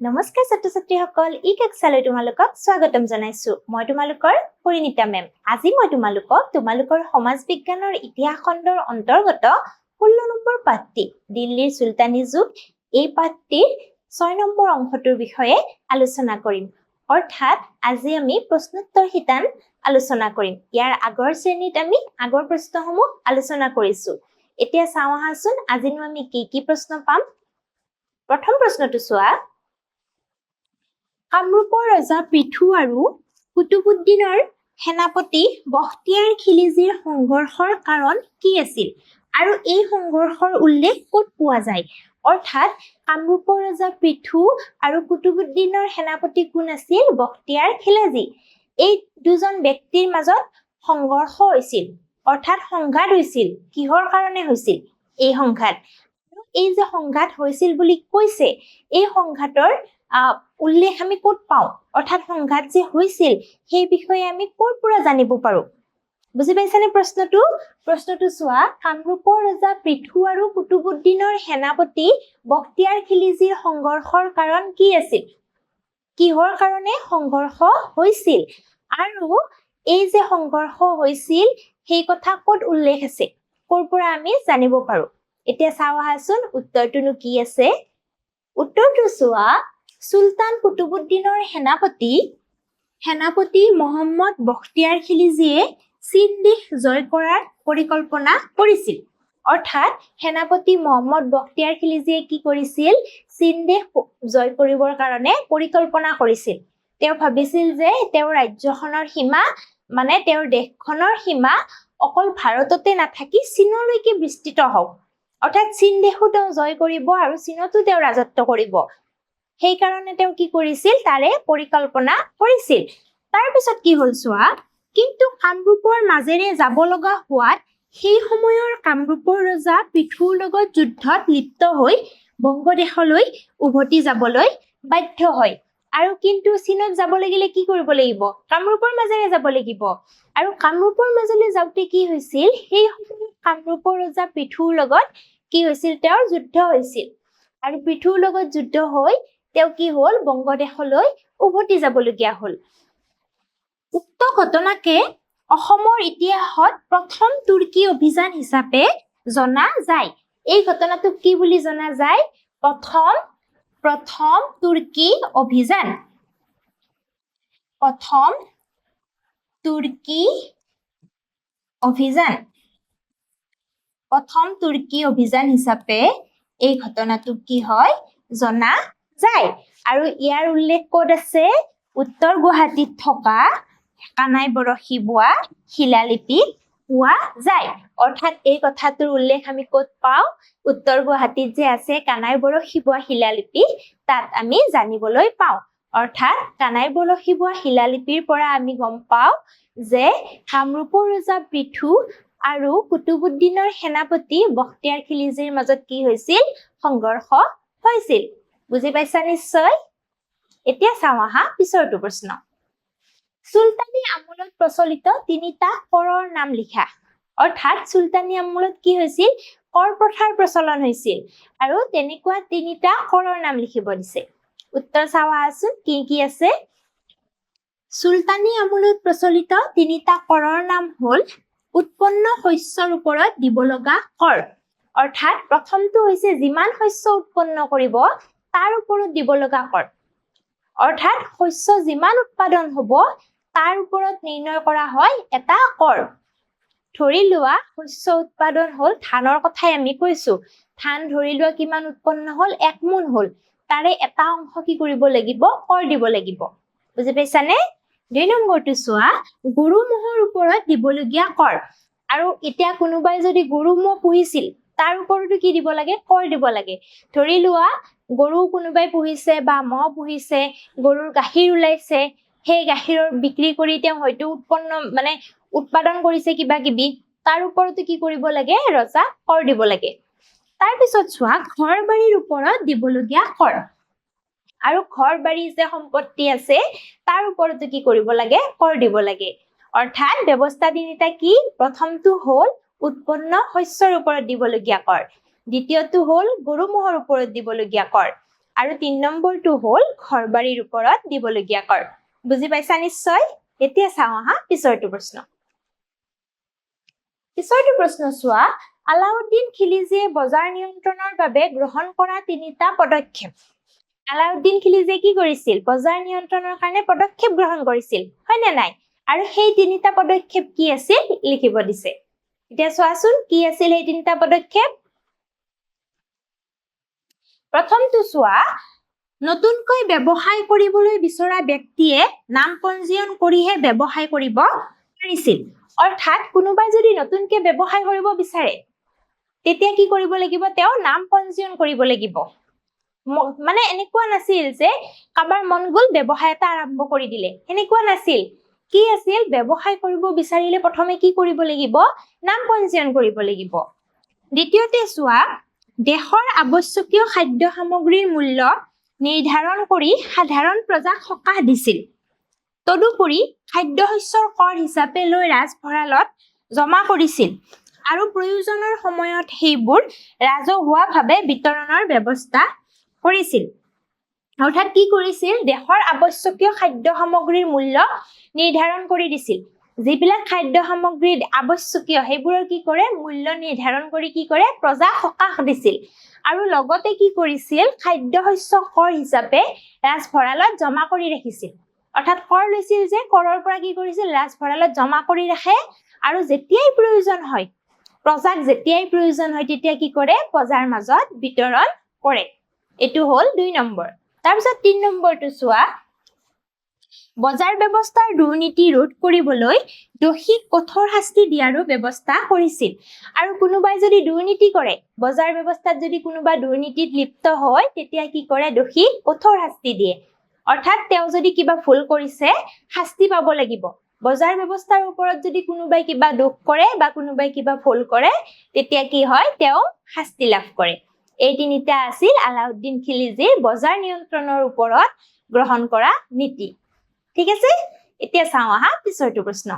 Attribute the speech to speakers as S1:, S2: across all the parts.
S1: নমস্কাৰ ছাত্ৰ ছাত্ৰীসকল ই কেকচালৈ তোমালোকক স্বাগতম জনাইছো। মই তোমালোকৰ পৰিণীতা মেম। আজি মই তোমালোকক তোমালোকৰ সমাজ বিজ্ঞানৰ ইতিহাস খণ্ডৰ অন্তৰ্গত ষোল্ল নম্বৰ পাঠটি দিল্লীৰ চুলতানী যুগ এই পাঠটিৰ ছয় নম্বৰ অংশটোৰ বিষয়ে আলোচনা কৰিম। অৰ্থাৎ আজি আমি প্ৰশ্নোত্তৰ শিতান আলোচনা কৰিম। ইয়াৰ আগৰ শ্ৰেণীত আমি আগৰ প্ৰশ্নসমূহ আলোচনা কৰিছো। এতিয়া চাওঁ আহাচোন আজিনো আমি কি কি প্ৰশ্ন পাম? প্ৰথম প্ৰশ্নটো চোৱা। কামৰূপৰ ৰজা পৃথু আৰু কুতুবুদ্দিনৰ সেনাপতি বখতিয়াৰ খিলিজীৰ সংঘৰ্ষৰ কাৰণ কি আছিল? আৰু এই সংঘৰ্ষৰ উল্লেখ ক'ত পোৱা যায়? অৰ্থাৎ কামৰূপৰ ৰজা পৃথু আৰু কুতুবুদ্দিনৰ সেনাপতি কোন আছিল? বখতিয়াৰ খিলাজী। এই দুজন ব্যক্তিৰ মাজত সংঘৰ্ষ হৈছিল। অৰ্থাৎ সংঘাত হৈছিল। কিহৰ কাৰণে হৈছিল? এই সংঘাত। এই যে সংঘাত হৈছিল বুলি কৈছে এই সংঘাতৰ আহ, উল্লেখ আমি ক'ত পাওঁ? অৰ্থাৎ সংঘাত যে হৈছিল সেই বিষয়ে আমি ক'ৰ পৰা জানিব পাৰো? বুজি পাইছানে প্ৰশ্নটো? প্ৰশ্নটো চোৱা কামৰূপৰ ৰজা পৃথু আৰু কুতুবুদ্দিনৰ সেনাপতি বখতিয়াৰ খিলিজীৰ সংঘৰ্ষৰ কাৰণ কি আছিল? কিহৰ কাৰণে সংঘৰ্ষ হৈছিল? আৰু এই যে সংঘৰ্ষ হৈছিল সেই কথা ক'ত উল্লেখ আছে? ক'ৰ পৰা আমি জানিব পাৰো? এতিয়া চাওঁ আহাচোন উত্তৰটোনো কি আছে? উত্তৰটো চোৱা চুলতান কুতুবুদ্দিনৰ সেনাপতি সেনাপতি মহম্মদ বখতিয়াৰ খিলিজীয়ে চীন দেশ জয় কৰাৰ পৰিকল্পনা কৰিছিল। অৰ্থাৎ সেনাপতি মহম্মদ বখতিয়াৰ খিলিজীয়ে কি কৰিছিল চীন দেশ জয় কৰিবৰ কাৰণে পৰিকল্পনা কৰিছিল। তেওঁ ভাবিছিল যে তেওঁৰ ৰাজ্যখনৰ সীমা মানে তেওঁৰ দেশখনৰ সীমা অকল ভাৰততে নাথাকি চীনলৈকে বিস্তৃত হওক। অৰ্থাৎ চীন দেশো তেওঁ জয় কৰিব আৰু চীনতো তেওঁ ৰাজত্ব কৰিব। সেইকাৰণে তেওঁ কি কৰিছিল? তাৰে পৰিকল্পনা কৰিছিল। তাৰপিছত কি হ'ল চোৱা কিন্তু কামৰূপৰ মাজেৰে যাব লগা হোৱাত সেই সময়ৰ কামৰূপৰ ৰজা পৃথুৰ লগত যুদ্ধত লিপ্ত হৈ বংগদেশলৈ উভতি যাবলৈ বাধ্য হয়। আৰু কিন্তু চীনত যাব লাগিলে কি কৰিব লাগিব? কামৰূপৰ মাজেৰে যাব লাগিব। আৰু কামৰূপৰ মাজলৈ যাওঁতে কি হৈছিল? সেই সময়ত কামৰূপৰ ৰজা পৃথুৰ লগত কি হৈছিল? তেওঁৰ যুদ্ধ হৈছিল। আৰু পৃথুৰ লগত যুদ্ধ হৈ তেওঁ কি হ'ল? বংগদেশলৈ উভতি যাবলগীয়া হ'ল। উক্ত ঘটনাকে অসমৰ ইতিহাসত প্ৰথম তুৰ্কী অভিযান হিচাপে জনা যায়। এই ঘটনাটোক কি বুলি জনা যায়? প্ৰথম প্ৰথম তুৰ্কী অভিযান। প্ৰথম তুৰ্কী অভিযান। প্ৰথম তুৰ্কী অভিযান হিচাপে এই ঘটনাটোক কি হয়? জনা যায়। আৰু ইয়াৰ উল্লেখ ক'ত আছে? উত্তৰ গুৱাহাটীত থকা কানাই বৰশী বোৱা শিলালিপিত পোৱা যায়। অৰ্থাৎ এই কথাটোৰ উল্লেখ আমি ক'ত পাওঁ? উত্তৰ গুৱাহাটীত যে আছে কানাই বৰশী বোৱা শিলালিপি তাত আমি জানিবলৈ পাওঁ। অৰ্থাৎ কানাই বৰশী বোৱা শিলালিপিৰ পৰা আমি গম পাওঁ যে কামৰূপৰ ৰজা পৃথু আৰু কুতুবুদ্দিনৰ সেনাপতি বখতিয়াৰ খিলিজীৰ মাজত কি হৈছিল? সংঘৰ্ষ হৈছিল। বুজি পাইছা নিশ্চয়? এতিয়া চাওঁ আহা পিছৰটো প্ৰশ্ন। চুলতানী আমোলত প্ৰচলিত তিনিটা কৰৰ নাম লিখা। অৰ্থাৎ চুলতানী আমোলত কি হৈছিল? কৰ প্ৰথাৰ প্ৰচলন হৈছিল আৰু তেনেকুৱা তিনিটা কৰৰ নাম লিখিব দিছে। উত্তৰ চাওঁ আহাচোন কি কি আছে? চুলতানী আমোলত প্ৰচলিত তিনিটা কৰৰ নাম হ'ল উৎপন্ন শস্যৰ ওপৰত দিব লগা কৰ। অৰ্থাৎ প্ৰথমটো হৈছে যিমান শস্য উৎপন্ন কৰিব তাৰ ওপৰত দিব লগা কৰ অৰ্থাৎ শস্য যিমান উৎপাদন হ'ব তাৰ ওপৰত নিৰ্ণয় কৰা হয় এটা কৰ। ধৰি লোৱা শস্য উৎপাদন হ'ল ধানৰ কথাই আমি কৈছো। ধান ধৰি লোৱা কিমান উৎপন্ন হ'ল এক মোন হ'ল। তাৰে এটা অংশ কি কৰিব লাগিব? কৰ দিব লাগিব। বুজি পাইছানে? দুই নম্বৰটো চোৱা গৰু ম'হৰ ওপৰত দিবলগীয়া কৰ। আৰু এতিয়া কোনোবাই যদি গৰু ম'হ পুহিছিল তাৰ ওপৰতো কি দিব লাগে? কৰ দিব লাগে। ধৰি লোৱা গৰু কোনোবাই পুহিছে বা ম'হ পুহিছে গৰুৰ গাখীৰ ওলাইছে সেই গাখীৰৰ বিক্ৰী কৰি তেওঁ হয়তো উৎপন্ন মানে উৎপাদন কৰিছে কিবা কিবি তাৰ ওপৰতো কি কৰিব লাগে ৰজা কৰ দিব লাগে। তাৰপিছত চোৱা ঘৰ বাৰীৰ ওপৰত দিবলগীয়া কৰ। আৰু ঘৰ বাৰী যে সম্পত্তি আছে তাৰ ওপৰতো কি কৰিব লাগে কৰ দিব লাগে। অৰ্থাৎ ব্যৱস্থা তিনিটা কি? প্ৰথমটো হ'ল উৎপন্ন শস্যৰ ওপৰত দিবলগীয়া কৰ। দ্বিতীয়টো হ'ল গৰু ম'হৰ ওপৰত দিবলগীয়া কৰ আৰু তিনি নম্বৰটো হ'ল ঘৰ বাৰীৰ ওপৰত দিবলগীয়া কৰ। বুজি পাইছা নিশ্চয়? এতিয়া চাওঁ আহা পিছৰটো প্ৰশ্ন। পিছৰটো প্ৰশ্ন চোৱা আলাউদ্দিন খিলিজীয়ে বজাৰ নিয়ন্ত্ৰণৰ বাবে গ্ৰহণ কৰা তিনিটা পদক্ষেপ। আলাউদ্দিন খিলিজীয়ে কি কৰিছিল? বজাৰ নিয়ন্ত্ৰণৰ কাৰণে পদক্ষেপ গ্ৰহণ কৰিছিল হয় নে নাই? আৰু সেই তিনিটা পদক্ষেপ কি আছিল? লিখিব দিছে। এতিয়া চোৱাচোন কি আছিল সেই তিনিটা পদক্ষেপ? প্ৰথমটো চোৱা নতুনকৈ ব্যৱসায় কৰিবলৈ বিচৰা ব্যক্তিয়ে নাম পঞ্জীয়ন কৰিহে ব্যৱসায় কৰিব পাৰিছিল। অৰ্থাৎ কোনোবাই যদি নতুনকে ব্যৱসায় কৰিব বিচাৰে তেতিয়া কি কৰিব লাগিব? তেওঁ নাম পঞ্জীয়ন কৰিব লাগিব। মানে এনেকুৱা নাছিল যে কাৰোবাৰ মন গ'ল ব্যৱসায় এটা আৰম্ভ কৰি দিলে। সেনেকুৱা নাছিল। কি আছিল? ব্যৱসায় কৰিব বিচাৰিলে প্ৰথমে কি কৰিব লাগিব? নাম পঞ্জীয়ন কৰিব লাগিব। দ্বিতীয়তে চোৱা দেশৰ আৱশ্যকীয় খাদ্য সামগ্ৰীৰ মূল্য নিৰ্ধাৰণ কৰি সাধাৰণ প্ৰজাক সকাহ দিছিল। তদুপৰি খাদ্য শস্যৰ কৰ হিচাপে লৈ ৰাজভঁৰালত জমা কৰিছিল আৰু প্ৰয়োজনৰ সময়ত সেইবোৰ ৰাজহুৱাভাৱে বিতৰণৰ ব্যৱস্থা কৰিছিল। অৰ্থাৎ কি কৰিছিল? দেশৰ আৱশ্যকীয় খাদ্য সামগ্ৰীৰ মূল্য নিৰ্ধাৰণ কৰি দিছিল। যিবিলাক খাদ্য সামগ্ৰী আৱশ্যকীয় সেইবোৰৰ কি কৰে? মূল্য নিৰ্ধাৰণ কৰি কি কৰে? প্ৰজাক সকাহ দিছিল। আৰু লগতে কি কৰিছিল? খাদ্য শস্য কৰ হিচাপে ৰাজভঁৰালত জমা কৰি ৰাখিছিল। অৰ্থাৎ কৰ লৈছিল যে? কৰৰ পৰা কি কৰিছিল? ৰাজভঁৰালত জমা কৰি ৰাখে। আৰু যেতিয়াই প্ৰয়োজন হয় প্ৰজাক যেতিয়াই প্ৰয়োজন হয় তেতিয়া কি কৰে? প্ৰজাৰ মাজত বিতৰণ কৰে। এইটো হ'ল দুই নম্বৰ। তাৰপিছত তিনি নম্বৰটো চোৱা। বজাৰ ব্যৱস্থাৰ দুৰ্নীতি ৰোধ কৰিবলৈ দোষীক কঠোৰ শাস্তি দিয়াৰো ব্যৱস্থা কৰিছিল। আৰু কোনোবাই যদি দুৰ্নীতি কৰে বজাৰ ব্যৱস্থাত যদি কোনোবা দুৰ্নীতিত লিপ্ত হয় তেতিয়া কি কৰে? দোষীক কঠোৰ শাস্তি দিয়ে। অৰ্থাৎ তেওঁ যদি কিবা ভুল কৰিছে শাস্তি পাব লাগিব। বজাৰ ব্যৱস্থাৰ ওপৰত যদি কোনোবাই কিবা দোষ কৰে বা কোনোবাই কিবা ভুল কৰে তেতিয়া কি হয়? তেওঁ শাস্তি লাভ কৰে। এই তিনিটা আছিল আলাউদ্দিন খিলিজীৰ বজাৰ নিয়ন্ত্ৰণৰ ওপৰত গ্ৰহণ কৰা নীতি। ঠিক আছে? এতিয়া চাওঁ আহা, পিছৰটো প্ৰশ্ন।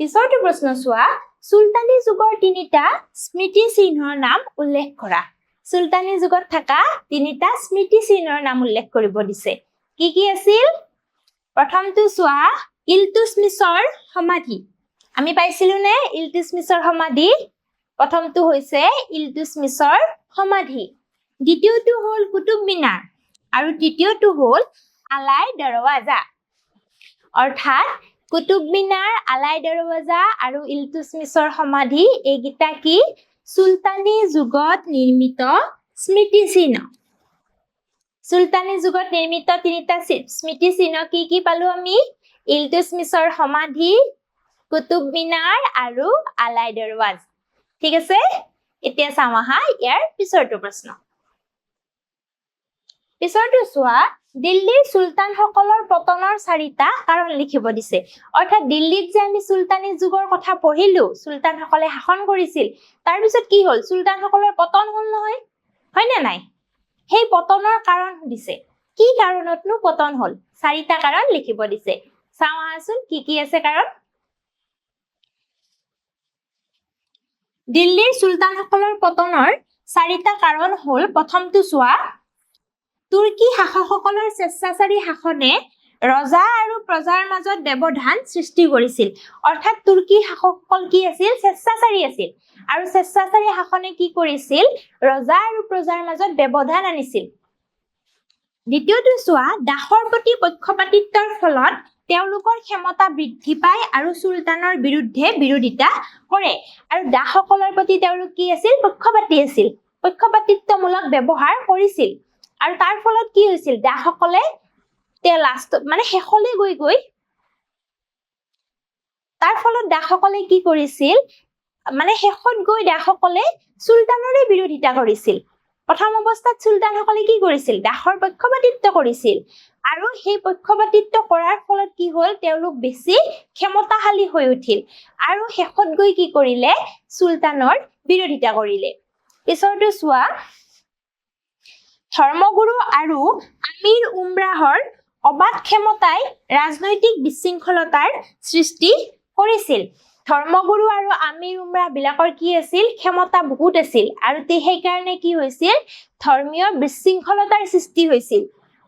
S1: পিছৰটো প্ৰশ্ন চোৱা, চুলতানী যুগৰ তিনিটা স্মৃতি চিহ্নৰ নাম উল্লেখ কৰা। চুলতানী যুগত থকা তিনিটা স্মৃতি চিহ্নৰ নাম উল্লেখ কৰিব দিছে। কি কি আছিল? প্ৰথমটো চোৱা ইলতুছমিছৰ সমাধি। আমি পাইছিলো নে? ইলতুছমিছৰ সমাধি। প্ৰথমটো হৈছে ইলতুছমিছৰ সমাধি। দ্বিতীয়টো হ'ল কুতুব মিনাৰ আৰু তৃতীয়টো হ'ল আলাই দৰৱাজা। অৰ্থাৎ কুতুব মিনাৰ আলাই দৰৱাজা আৰু ইলতুছমিছৰ সমাধি এইকেইটা কি? চুলতানী যুগত নিৰ্মিত স্মৃতি চিহ্ন চুলতানী যুগত নিৰ্মিত তিনিটা চি- স্মৃতি চিহ্ন কি কি পালো আমি? ইলতুছমিছৰ সমাধি কুতুব মিনাৰ আৰু আলাই দৰৱাজ। ঠিক আছে? এতিয়া চাওঁ আহা ইয়াৰ পিছৰটো প্ৰশ্ন। পিছৰটো চোৱা দিল্লীৰ চুলতানসকলৰ পতনৰ চাৰিটা কাৰণ লিখিব দিছে। অৰ্থাৎ দিল্লীত যে আমি চুলতানী যুগৰ কথা পঢ়িলো চুলতানসকলে শাসন কৰিছিল তাৰপিছত কি হ'ল? চুলতানসকলৰ পতন হ'ল নহয় হয়নে নাই? সেই পতনৰ কাৰণ দিছে কি কাৰণতনো পতন হ'ল? চাৰিটা কাৰণ লিখিব দিছে। চাওঁ আহাচোন কি কি আছে কাৰণ? দিল্লীৰ চুলতানসকলৰ পতনৰ চাৰিটা কাৰণ হ'ল প্ৰথমটো চোৱা তুৰ্কী শাসকসকলৰ স্বেচ্ছাচাৰী শাসনে ৰজা আৰু প্ৰজাৰ মাজত ব্যৱধান সৃষ্টি কৰিছিল। অৰ্থাৎ তুৰ্কী শাসকসকল কি আছিল? স্বেচ্ছাচাৰী আছিল। আৰু স্বেচ্ছাচাৰী শাসনে কি কৰিছিল? ৰজা আৰু প্ৰজাৰ মাজত ব্যৱধান আনিছিল। দ্বিতীয়টো চোৱা দাসৰ প্ৰতি পক্ষপাতিত্বৰ ফলত তেওঁলোকৰ ক্ষমতা বৃদ্ধি পায় আৰু চুলতানৰ বিৰুদ্ধে বিৰোধিতা কৰে। আৰু দাসসকলৰ প্ৰতি তেওঁলোক কি আছিল? পক্ষপাতি আছিল। পক্ষপাতিত্বমূলক ব্যৱহাৰ কৰিছিল। আৰু তাৰ ফলত কি হৈছিল? দাসসকলে তেওঁ লাষ্টত মানে শেষলৈ গৈ গৈ তাৰ ফলত দাসসকলে কি কৰিছিল? মানে শেষত গৈ দাসসকলে চুলতানৰে বিৰোধিতা কৰিছিল। প্ৰথম অৱস্থাত চুলতানসকলে কি কৰিছিল? দাসৰ পক্ষপাতিত্ব কৰিছিল। আৰু সেই পক্ষপাতিত্ব কৰাৰ ফলত কি হ'ল? তেওঁলোক বেছি ক্ষমতাশালী হৈ উঠিল। আৰু শেষত গৈ কি কৰিলে? চুলতানৰ বিৰোধিতা কৰিলে। পিছৰটো চোৱা। ধৰ্মগুৰু আৰু আমিৰ উমৰাহৰ অবাধ ক্ষমতাই ৰাজনৈতিক বিশৃংখলতাৰ সৃষ্টি কৰিছিল। ধৰ্মগুৰু আৰু আমিৰ উমৰা বিলাকৰ কি আছিল? ক্ষমতা বহুত আছিল আৰু তে- সেইকাৰণে কি হৈছিল? ধৰ্মীয় বিশৃংখলতাৰ সৃষ্টি হৈছিল।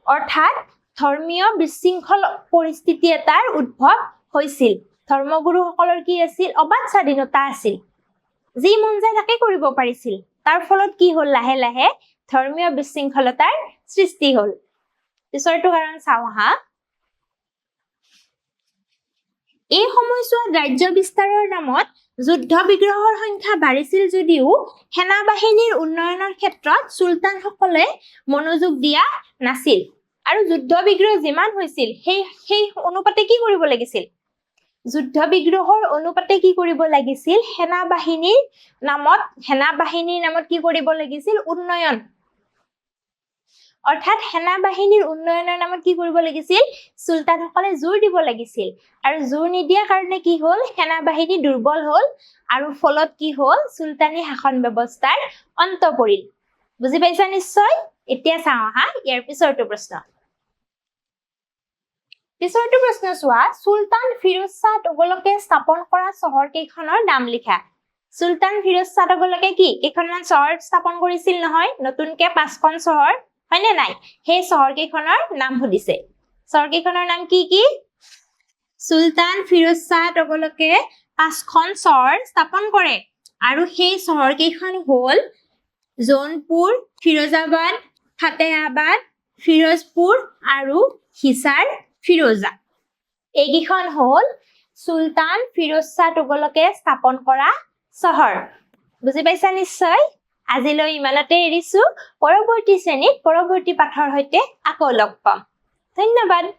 S1: অৰ্থাৎ ধৰ্মীয় বিশৃংখল পৰিস্থিতি এটাৰ উদ্ভৱ হৈছিল। ধৰ্মগুৰুসকলৰ কি আছিল? অবাধ স্বাধীনতা আছিল। যি মন যায় তাকে কৰিব পাৰিছিল। তাৰ ফলত কি হ'ল লাহে লাহে? ধৰ্মীয় বিশৃংখলতাৰ সৃষ্টি হ'ল। পিছৰটো কাৰণ চাওঁ আহা। এই সময়ছোৱাত ৰাজ্য বিস্তাৰৰ নামত যুদ্ধ বিগ্ৰহৰ সংখ্যা বাঢ়িছিল যদিও সেনা বাহিনীৰ উন্নয়নৰ ক্ষেত্ৰত চুলতানসকলে মনোযোগ দিয়া নাছিল আৰু যুদ্ধ বিগ্ৰহ যিমান হৈছিল সেই সেই অনুপাতে কি কৰিব লাগিছিল? যুদ্ধ বিগ্ৰহৰ অনুপাতে কি কৰিব লাগিছিল? সেনা বাহিনীৰ নামত সেনা বাহিনীৰ নামত কি কৰিব লাগিছিল? উন্নয়ন। অৰ্থাৎ সেনা বাহিনীৰ উন্নয়নৰ নামত কি কৰিব লাগিছিল? চুলতানসকলে জোৰ দিব লাগিছিল। আৰু জোৰ নিদিয়াৰ কাৰণে কি হ'ল? সেনা বাহিনী দুৰ্বল হ'ল। আৰু ফলত কি হ'ল? চুলতানী শাসন ব্যৱস্থাৰ অন্ত পৰিল। বুজি পাইছা নিশ্চয়? এতিয়া চাওঁ আহা ইয়াৰ পিছৰটো প্ৰশ্ন। পিছৰটো প্ৰশ্ন চোৱা। চুলতান ফিৰোজ শ্বাহ তুগলকে স্থাপন কৰা চহৰ কেইখনৰ নাম লিখা। চুলতান ফিৰোজ শ্বাহ তুগলকে কি? কেইখনমান চহৰ স্থাপন কৰিছিল নহয়? নতুনকে পাঁচখন চহৰ। হয়নে নাই? সেই চহৰ কেইখনৰ নাম সুধিছে। চহৰ কেইখনৰ নাম কি কি? চুলতান ফিৰোজ শ্বাহ তুগলকে পাঁচখন চহৰ স্থাপন কৰে। আৰু সেই চহৰ কেইখন হ'ল জৌনপুৰ ফিৰোজাবাদ ফাতেহাবাদ ফিৰোজপুৰ আৰু হিছাৰ ফিৰোজা। এইকেইখন হ'ল চুলতান ফিৰোজ শ্বাহ তুগলকে স্থাপন কৰা চহৰ। বুজি পাইছা নিশ্চয়? আজিলৈ ইমানতে এৰিছো। পৰৱৰ্তী শ্ৰেণীত পৰৱৰ্তী পাঠৰ সৈতে আকৌ লগ পাম। ধন্যবাদ।